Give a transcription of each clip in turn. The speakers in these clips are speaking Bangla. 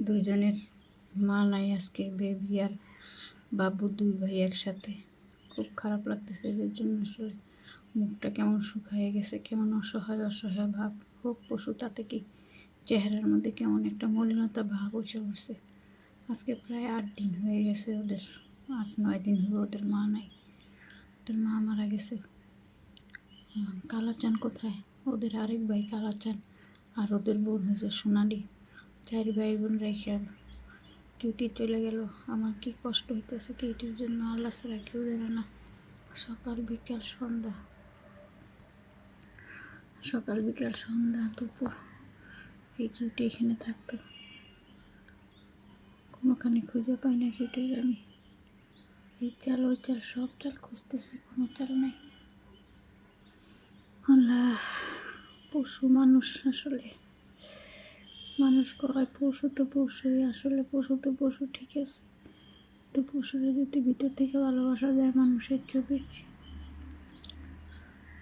দুইজনের মা নাই আজকে, বেবি আর বাবু দুই ভাই একসাথে। খুব খারাপ লাগতেছে এদের জন্য আসলে। মুখটা কেমন শুকায় গেছে, কেমন অসহায় অসহায় ভাব। হোক, পশু, তাতে কি চেহারার মধ্যে কেমন একটা মলিনতা ভাব উঠে উঠছে। আজকে প্রায় আট দিন হয়ে গেছে ওদের, আট, নয় দিন হয়ে ওদের মা নাই। ওদের মা মারা গেছে। কালাচান কোথায়? ওদের আরেক ভাই কালাচান, আর ওদের বোন হয়েছে সোনালি। চার ভাই বোন রেখে কিউটি চলে গেল। আমার কি কষ্ট হইতেছে কিউটির জন্য আল্লাহ ছাড়া কেউ জানে না। সকাল, বিকাল, সন্ধ্যা। সকাল, বিকাল, সন্ধ্যা, দুপুর, এই কিউটি এখানে থাকতো। কোনোখানে খুঁজে পাই না কিউটির আমি এই চাল, ওই চাল, সব চাল খুঁজতেছি, কোনো চাল নাই। আল্লাহ, পশু মানুষ আসলে মানুষ কয়, পশু তো পশুই, আসলে পশু তো পশু, ঠিক আছে। তো পশুরে যদি ভিতর থেকে ভালোবাসা যায় মানুষের চোখে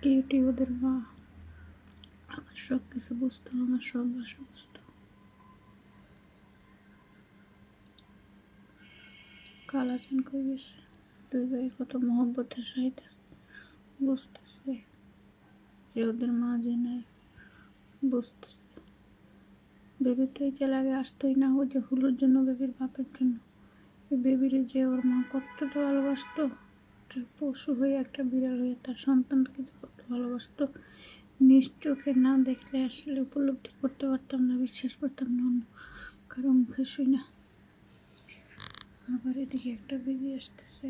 কিউটি ওদের মা আমার সব কিছু বুঝতো আমার সব ভাষা বুঝতো কালাচান কই গেছে? দুই ভাই কত মহব্বতের সহিত বুঝতেছে। যে ওদের মা যে নাই, বুঝতেছে। বেবি তো এই আগে আসতোই না ও যে হুলুর জন্য বেবির বাপের জন্য। বেবিরে যে ওর মা কতটা ভালোবাসতো পশু হয়ে একটা বিড়াল হয়ে তার সন্তানকে কত ভালোবাসতো। নিজ চোখে না দেখলে আসলে উপলব্ধি করতে পারতাম না, বিশ্বাস করতাম না অন্য কারও মুখে শুই না আবার এদিকে একটা বেবি আসতেছে,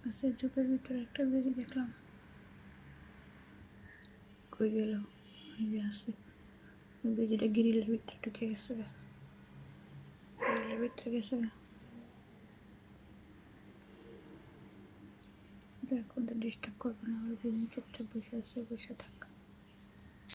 গাছের ঝোপের ভিতরে একটা বেবি দেখলাম। কই গেল? ওই বেজিটা গ্রিলের ভিতরে ঢুকে গেছে। গ্রিলের ভিতরে গেছে এখন তো ডিস্টার্ব করব না ওই জন্য চুপচাপ বসে আছে বসে থাক